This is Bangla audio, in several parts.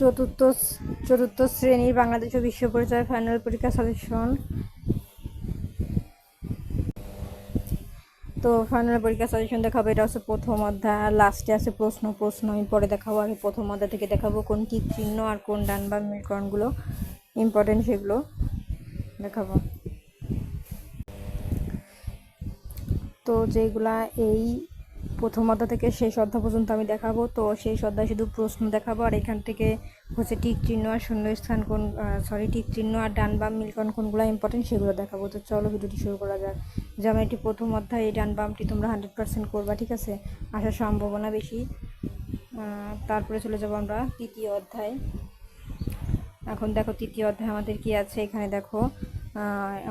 চতুর্থ চতুর্থ শ্রেণির বাংলাদেশ ও বিশ্ব পরিচয় ফাইনাল পরীক্ষা সাজেশন তো ফাইনাল পরীক্ষা সাজেশন দেখাবো, এটা হচ্ছে প্রথম অধ্যায়। আর লাস্টে আছে প্রশ্ন প্রশ্ন আমি পরে দেখাবো আমি। প্রথম অধ্যায় থেকে দেখাবো কোন টিক চিহ্ন আর কোন ডান বা মেরুকরণগুলো ইম্পর্টেন্ট সেগুলো দেখাবো। তো যেগুলা এই প্রথম অধ্যায় থেকে শেষ অধ্যায় পর্যন্ত আমি দেখাবো। তো শেষ অধ্যায় শুধু প্রশ্ন দেখাবো, আর এখান থেকে হচ্ছে টিক চিহ্ন আর শূন্য স্থান কোন সরি টিক চিহ্ন আর ডান বাম মিলকন কোনগুলো ইম্পর্টেন্ট সেগুলো দেখাবো। তো চলো ভিডিওটি শুরু করা যাক। যেমন এটি প্রথম অধ্যায়, এই ডান বামটি তোমরা হান্ড্রেড পার্সেন্ট করবা, ঠিক আছে? আসার সম্ভাবনা বেশি। তারপরে চলে যাব আমরা তৃতীয় অধ্যায়। এখন দেখো তৃতীয় অধ্যায় আমাদের কি আছে? এখানে দেখো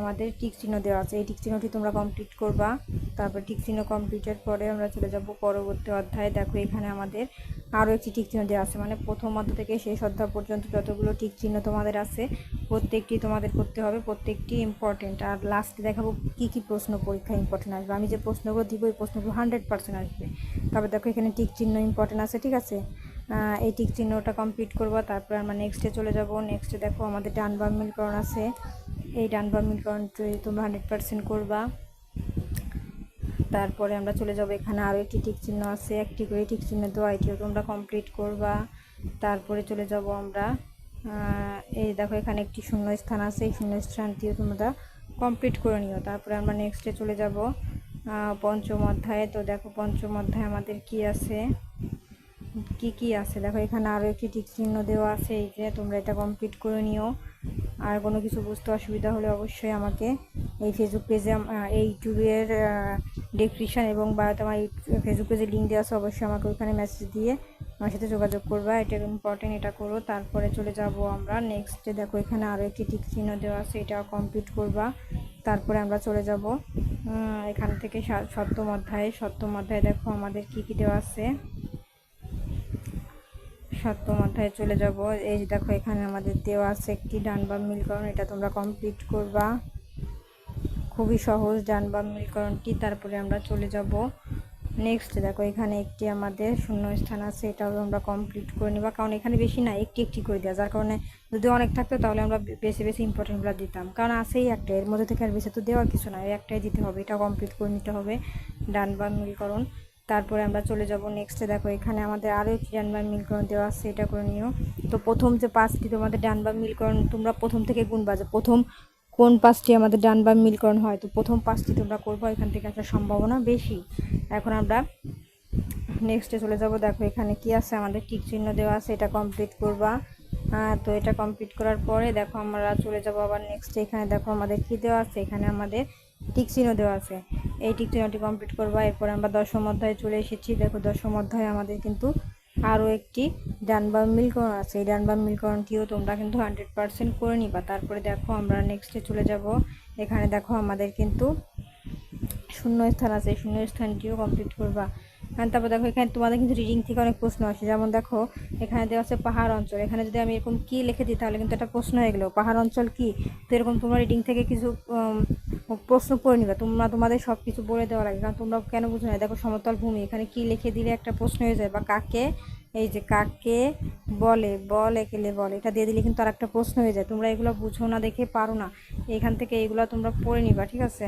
আমাদের টিক চিহ্ন দেওয়া আছে। এই টিক চিহ্নটি তোমরা কমপ্লিট করবা। তারপর টিক চিহ্ন কমপ্লিটের পরে আমরা চলে যাব পরবর্তী অধ্যায়। দেখো এখানে আমাদের আরও একটি টিক চিহ্ন দেওয়া আছে মানে প্রথম অধ্যায় থেকে শেষ অধ্যায় পর্যন্ত যতগুলো টিক চিহ্ন তোমাদের আছে, প্রত্যেকটি তোমাদের করতে হবে, প্রত্যেকটি ইম্পর্টেন্ট আর লাস্টে দেখাবো কী কী প্রশ্ন পরীক্ষা ইম্পর্টেন্ট আসবে। আমি যে প্রশ্নগুলো দিব, এই প্রশ্নগুলো হান্ড্রেড পার্সেন্ট আসবে। তারপর দেখো এখানে টিক চিহ্ন ইম্পর্টেন্ট আছে, ঠিক আছে? এই টিক চিহ্নটা কমপ্লিট করবা, তারপর আমরা নেক্সটে চলে যাব। নেক্সটে দেখো আমাদের ডান বাম মিলকরণ আছে। এই ডান বাম মিলকরণটি তোমরা হান্ড্রেড পার্সেন্ট করবা। তারপরে আমরা চলে যাব এখানে। আরও একটি টিক চিহ্ন আছে। একটি করে টিক চিহ্ন দেওয়া এটিও তোমরা কমপ্লিট করবা। তারপরে চলে যাব আমরা। এই দেখো, এখানে একটি শূন্য স্থান আছে। এই শূন্য স্থানটিও তোমরা কমপ্লিট করে নিও। তারপরে আমরা নেক্সটে চলে যাব। পঞ্চম অধ্যায়ে। তো দেখো, পঞ্চম অধ্যায়ে আমাদের কি আছে? কি কি আছে? দেখো, এখানে আরও একটি টিক চিহ্ন দেওয়া আছে। এই যে, তোমরা এটা কমপ্লিট করে নিও। আর কোনো কিছু বুঝতে অসুবিধা হলে অবশ্যই আমাকে এই ফেসবুক পেজে এই ইউটিউবের ডেসক্রিপশান এবং বা তোমার ফেসবুক পেজে লিঙ্ক দেওয়া আছে, অবশ্যই আমাকে ওখানে মেসেজ দিয়ে আমার সাথে যোগাযোগ করবা। এটা ইম্পর্টেন্ট এটা করো। তারপরে চলে যাব আমরা নেক্সটে দেখো, এখানে আরও একটি টিক চিহ্ন দেওয়া আছে এটা কমপ্লিট করবা। তারপরে আমরা চলে যাব এখান থেকে সপ্তম অধ্যায়ে। সপ্তম অধ্যায়ে দেখো, আমাদের কী কী দেওয়া আছে? সপ্তম অধ্যায়ে চলে যাব। এই যে দেখো, এখানে আমাদের দেওয়া আছে একটি ডান বাম মিলকরণ এটা তোমরা কমপ্লিট করবা। খুবই সহজ বাম মিলকরণটি তারপরে আমরা চলে যাব নেক্সট দেখো, এখানে একটি আমাদের শূন্য স্থান আছে, এটাও আমরা কমপ্লিট করে নিবা। কারণ এখানে বেশি না, একটি একটি করে দেওয়া যার কারণে যদি অনেক থাকতো, তাহলে আমরা বেশি বেশি ইম্পর্টেন্টগুলো দিতাম। কারণ আছেই একটা, এর মধ্যে থেকে আর বেশি তো দেওয়ার কিছু না একটাই দিতে হবে এটা কমপ্লিট করে নিতে হবে ডান মিলকরণ তারপরে আমরা চলে যাব নেক্সটে দেখো, এখানে আমাদের আরও একটি ডান বাম মিলকরণ দেওয়া আছে, এটা করে নিও। তো প্রথম যে পাঁচটি তোমাদের ডান বাম মিলকরণ তোমরা প্রথম থেকে গুনবা যে প্রথম কোন পাঁচটি আমাদের ডান বাম মিলকরণ হয়? তো প্রথম পাঁচটি তোমরা করব এখান থেকে আসার সম্ভাবনা বেশি। এখন আমরা নেক্সটে চলে যাব। দেখো এখানে কি আছে? আমাদের টিক চিহ্ন দেওয়া আছে এটা কমপ্লিট করবা। আহ, তো এটা কমপ্লিট করার পরে দেখো আমরা চলে যাব আবার নেক্সট এখানে দেখো আমাদের কি দেওয়া আছে? এখানে আমাদের টিক চিহ্ন দেওয়া আছে। এই টিক চিহ্নটি কমপ্লিট করবা। এরপর আমরা দশম অধ্যায়ে চলে এসেছি। দেখো দশম অধ্যায়ে আমাদের কিন্তু আরও একটি ডান বাম মিলকরণ আছে। এই ডান বাম মিলকরণটিও তোমরা কিন্তু হান্ড্রেড পার্সেন্ট করে নিবা। তারপরে দেখো আমরা নেক্সটে চলে যাব। এখানে দেখো আমাদের কিন্তু শূন্য স্থান আছে। শূন্য স্থানটিও কমপ্লিট করবা। আর তারপর দেখো এখানে তোমাদের কিন্তু রিডিং থেকে অনেক প্রশ্ন আসে। যেমন দেখো, এখানে দেওয়া আছে পাহাড় অঞ্চল। এখানে যদি আমি এরকম কী লিখে দিই, তাহলে কিন্তু একটা প্রশ্ন হয়ে গেলো। পাহাড় অঞ্চল কী? তো এরকম তোমরা রিডিং থেকে কিছু প্রশ্ন করে নিবে। তোমরা তোমাদের সব কিছু বলে দেওয়া লাগে, কারণ তোমরা কেন বুঝো না? দেখো সমতল ভূমি, এখানে কি লিখে দিলে একটা প্রশ্ন হয়ে যায়, বা কাকে? এই যে কাকে বলে, বল একেলে বলে, এটা দিয়ে দিলে কিন্তু আর একটা প্রশ্ন হয়ে যায়। তোমরা এগুলো বুঝো না দেখে পারো না। এখান থেকে এইগুলো তোমরা পড়ে নিবা, ঠিক আছে?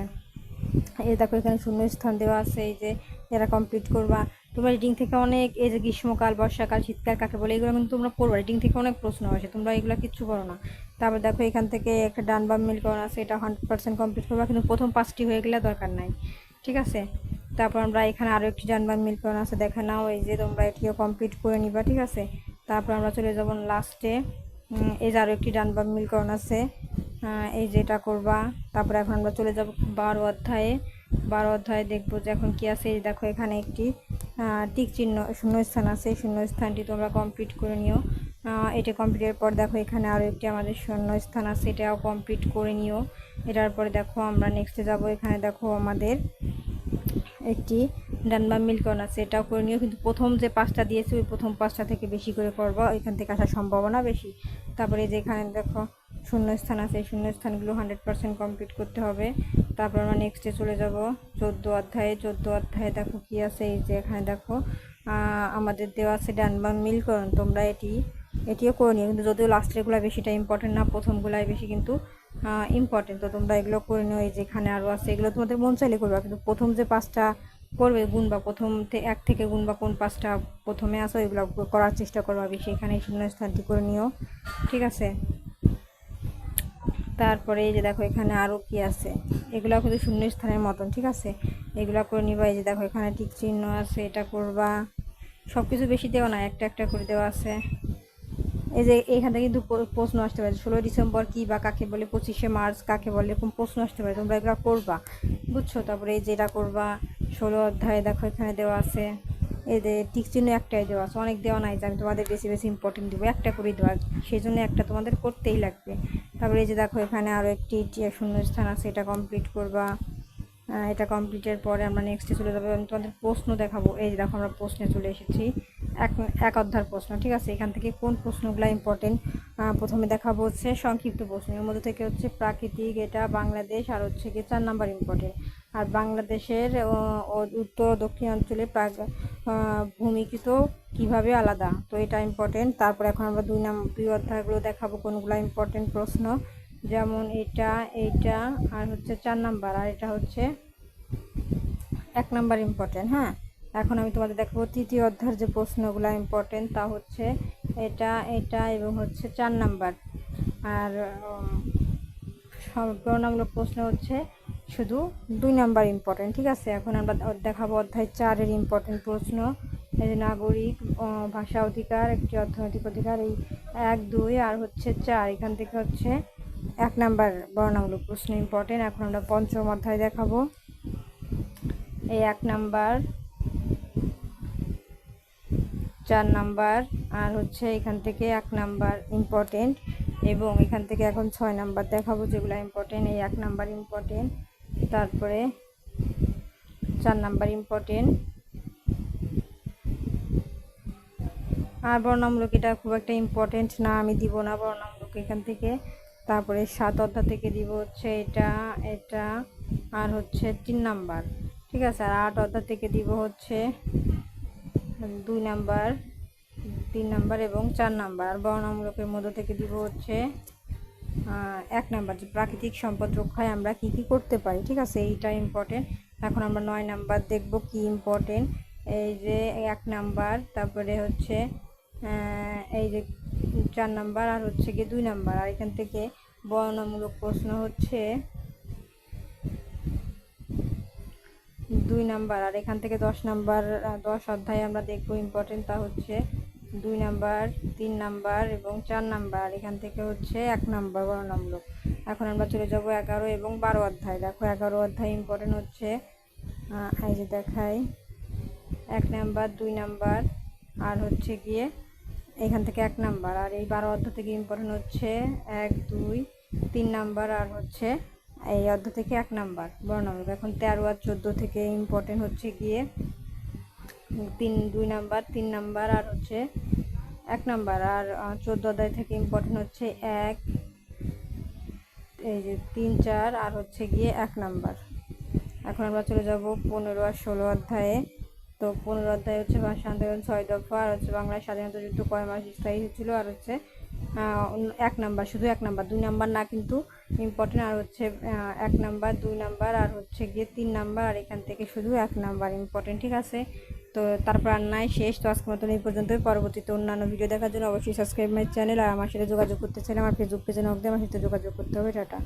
এই দেখো এখানে শূন্য স্থান দেওয়া আছে, এই যে এরা কমপ্লিট করবা। তোমরা রিডিং থেকে অনেক এই যে গ্রীষ্মকাল বর্ষাকাল শীতকাল কাকে বলে এগুলো কিন্তু তোমরা পড়বা। রিডিং থেকে অনেক প্রশ্ন আসে তোমরা এগুলো কিচ্ছু করো না। তারপর দেখো এখান থেকে একটা ডান বাম মিল করা আছে এটা হান্ড্রেড পার্সেন্ট কমপ্লিট করবা কিন্তু প্রথম পাঁচটি হয়ে গেলে দরকার নাই ঠিক আছে? তারপর আমরা এখানে আরও একটি ডান বাম মিল করা আছে দেখে নাও এই যে তোমরা এটিও কমপ্লিট করে নিবা ঠিক আছে? তারপর আমরা চলে যাব লাস্টে এই যে আরও একটি ডান বাম মিলকরণ আছে আহ, এই যেটা করবা। তারপর এখন আমরা চলে যাব বারো অধ্যায়ে বারো অধ্যায়ে দেখব যে এখন কি আছে এই দেখো এখানে একটি টিক চিহ্ন, শূন্যস্থান আছে, শূন্যস্থানটি তোমরা কমপ্লিট করে নিও। এটা কমপ্লিটের পর দেখো এখানে আরও একটি আমাদের শূন্যস্থান আছে, এটাও কমপ্লিট করে নিও। এটার পরে দেখো আমরা নেক্সটে যাব, এখানে দেখো আমাদের একটি ডানবা মিল্কন আছে, এটাও করে নিও। কিন্তু প্রথম যে পাঁচটা দিয়েছি, ওই প্রথম পাঁচটা থেকে বেশি করে করব, এখান থেকে আসার সম্ভাবনা বেশি। তারপরে যে এখানে দেখো শূন্য স্থান আছে, এই শূন্য স্থানগুলো হান্ড্রেড পার্সেন্ট কমপ্লিট করতে হবে। তারপর আমরা নেক্সটে চলে যাব, চোদ্দ অধ্যায়ে। চোদ্দ অধ্যায়ে দেখো কি আছে, এই যে এখানে দেখো আমাদের দেওয়া আছে ডানবা মিলকরণ তোমরা এটি, এটিও করে নিও, কিন্তু যদিও লাস্টেরগুলো বেশিটা ইম্পর্টেন্ট না, প্রথমগুলাই বেশি কিন্তু ইম্পর্টেন্ট তো তোমরা এগুলো করে নিও, এই যেখানে আরও আছে, এগুলো তোমাদের মন চাইলে করবে, কিন্তু প্রথম যে পাঁচটা করবে, গুণ বা প্রথম এক থেকে গুণ বা কোন পাঁচটা প্রথমে আসো, এগুলো করার চেষ্টা করবা বেশি। এখানে শূন্য স্থানটি করে নিও, ঠিক আছে? তারপরে এই যে দেখো এখানে আরও কি আছে? এগুলো কিন্তু শূন্য স্থানের মতন, ঠিক আছে? এগুলো করে নিবা, এই যে দেখো এখানে টিক চিহ্ন আছে, এটা করবা। সব কিছু বেশি দেওয়া না একটা একটা করে দেওয়া আছে। এই যে এখান থেকে কিন্তু প্রশ্ন আসতে পারে ষোলোই ডিসেম্বর কী বা কাকে বলে, পঁচিশে মার্চ কাকে বলে, এরকম প্রশ্ন আসতে পারে। তোমরা এগুলো করবা, বুঝছ? তারপরে এই যেটা করবা, ষোলো অধ্যায়ে দেখো এখানে দেওয়া আছে। যে টিক চিহ্ন একটাই দেওয়া আছে, অনেক দেওয়া নাই যে আমি তোমাদের বেশি বেশি ইম্পর্টেন্ট দেবো, একটা করেই দেওয়া সেই জন্য একটা তোমাদের করতেই লাগবে। তারপরে যে দেখো, এখানে আরও একটি শূন্য শূন্যস্থান আছে, এটা কমপ্লিট করবা। এটা কমপ্লিটের পরে আমরা নেক্সটে চলে যাব আমি তোমাদের প্রশ্ন দেখাবো। এই যে দেখো, আমরা প্রশ্নে চলে এসেছি। এক এক অধ্যার প্রশ্ন, ঠিক আছে? এখান থেকে কোন প্রশ্নগুলো ইম্পর্টেন্ট প্রথমে দেখাবো হচ্ছে সংক্ষিপ্ত প্রশ্ন। এর মধ্যে থেকে হচ্ছে প্রাকৃতিক, এটা বাংলাদেশ, আর হচ্ছে কি চার নাম্বার ইম্পর্টেন্ট আর বাংলাদেশের উত্তর ও দক্ষিণ অঞ্চলে প্রাক আহ, ভূমিকৃত কীভাবে আলাদা? তো এটা ইম্পর্টেন্ট তারপর এখন আমরা দুই নাম দুই অধ্যায়গুলো দেখাবো কোনগুলো ইম্পর্টেন্ট প্রশ্ন। যেমন এটা এইটা আর হচ্ছে চার নাম্বার আর এটা হচ্ছে এক নাম্বার ইম্পর্টেন্ট হ্যাঁ? এখন আমি তোমাদের দেখাবো তৃতীয় অধ্যায়ের যে প্রশ্নগুলো ইম্পর্টেন্ট তা হচ্ছে এটা এটা এবং হচ্ছে চার নাম্বার। আর সম্পূর্ণমূলক প্রশ্ন হচ্ছে শুধু দুই নাম্বার ইম্পর্টেন্ট ঠিক আছে? এখন আমরা দেখাবো অধ্যায় চারের ইম্পর্টেন্ট প্রশ্ন। এই যে নাগরিক ভাষা অধিকার, একটি অর্থনৈতিক অধিকার, এই এক, দুই, আর হচ্ছে চার। এখান থেকে হচ্ছে এক নাম্বার বর্ণামূলক প্রশ্ন ইম্পর্টেন্ট এখন আমরা পঞ্চম অধ্যায় দেখাবো। এই এক নাম্বার, চার নাম্বার, আর হচ্ছে এখান থেকে এক নাম্বার ইম্পর্টেন্ট এবং এখান থেকে এখন ছয় নাম্বার দেখাবো যেগুলো ইম্পর্টেন্ট এই এক নাম্বার ইম্পর্টেন্ট তারপরে চার নাম্বার ইম্পর্টেন্ট আর বর্ণামূলক এটা খুব একটা ইম্পর্টেন্ট না, আমি দিব না বর্ণামূলক এখান থেকে। তারপরে সাত অধ্যায় থেকে দিব হচ্ছে এটা এটা, আর হচ্ছে তিন নাম্বার। ঠিক আছে, আর আট অধ্যায় থেকে দিব হচ্ছে দুই নাম্বার, তিন নাম্বার এবং চার নাম্বার। আর বর্ণামূলকের মধ্যে থেকে দিব হচ্ছে এক নাম্বার যে প্রাকৃতিক সম্পদ রক্ষায় আমরা কি কি করতে পারি, ঠিক আছে? এইটা ইম্পর্টেন্ট এখন আমরা নয় নাম্বার দেখব কি ইম্পর্টেন্ট এই যে এক নাম্বার, তারপরে হচ্ছে এই যে চার নাম্বার আর হচ্ছে গিয়ে দুই নাম্বার। আর এখান থেকে বর্ণনামূলক প্রশ্ন হচ্ছে দুই নাম্বার। আর এখান থেকে দশ নাম্বার দশ অধ্যায়ে আমরা দেখব ইম্পর্টেন্ট তা হচ্ছে দুই নাম্বার, তিন নাম্বার এবং চার নাম্বার। এখান থেকে হচ্ছে এক নাম্বার বর্ণনামূলক এখন আমরা চলে যাব এগারো এবং বারো অধ্যায়। দেখো এগারো অধ্যায় ইম্পর্টেন্ট হচ্ছে এই যে দেখাই, এক নাম্বার, দুই নাম্বার, আর হচ্ছে গিয়ে এখান থেকে এক নাম্বার। আর এই বারো অধ্যায় থেকে ইম্পর্টেন্ট হচ্ছে এক, দুই, তিন নাম্বার, আর হচ্ছে এই অধ্যায় থেকে এক নাম্বার বর্ণামূলক এখন তেরো আর চোদ্দ থেকে ইম্পর্টেন্ট হচ্ছে গিয়ে তিন, দুই নাম্বার, তিন নাম্বার আর হচ্ছে এক নাম্বার। আর চোদ্দ অধ্যায় থেকে ইম্পর্টেন্ট হচ্ছে এক, এই যে তিন, চার আর হচ্ছে গিয়ে এক নাম্বার। এখন আমরা চলে যাব পনেরো আর ষোলো অধ্যায়ে। তো পনেরো অধ্যায় হচ্ছে ভাষা আন্দোলন ছয় দফা আর হচ্ছে বাংলার স্বাধীনতা যুদ্ধ কয় মাস স্থায়ী হয়েছিল? আর হচ্ছে এক নাম্বার, শুধু এক নাম্বার, দুই নাম্বার না কিন্তু ইম্পর্টেন্ট আর হচ্ছে এক নাম্বার, দুই নাম্বার আর হচ্ছে গিয়ে তিন নাম্বার। আর এখান থেকে শুধু এক নাম্বার ইম্পর্টেন্ট ঠিক আছে? তো তারপর রান্নায় শেষ। তো আজকের মতন এই পর্যন্তই। পরবর্তীতে অন্যান্য ভিডিও দেখার জন্য অবশ্যই সাবস্ক্রাইব মাই চ্যানেল আর আমার সাথে যোগাযোগ করতে চাইলে আমার ফেসবুক পেজে নক দিয়ে আমার সাথে যোগাযোগ করতে হবে। টাটা।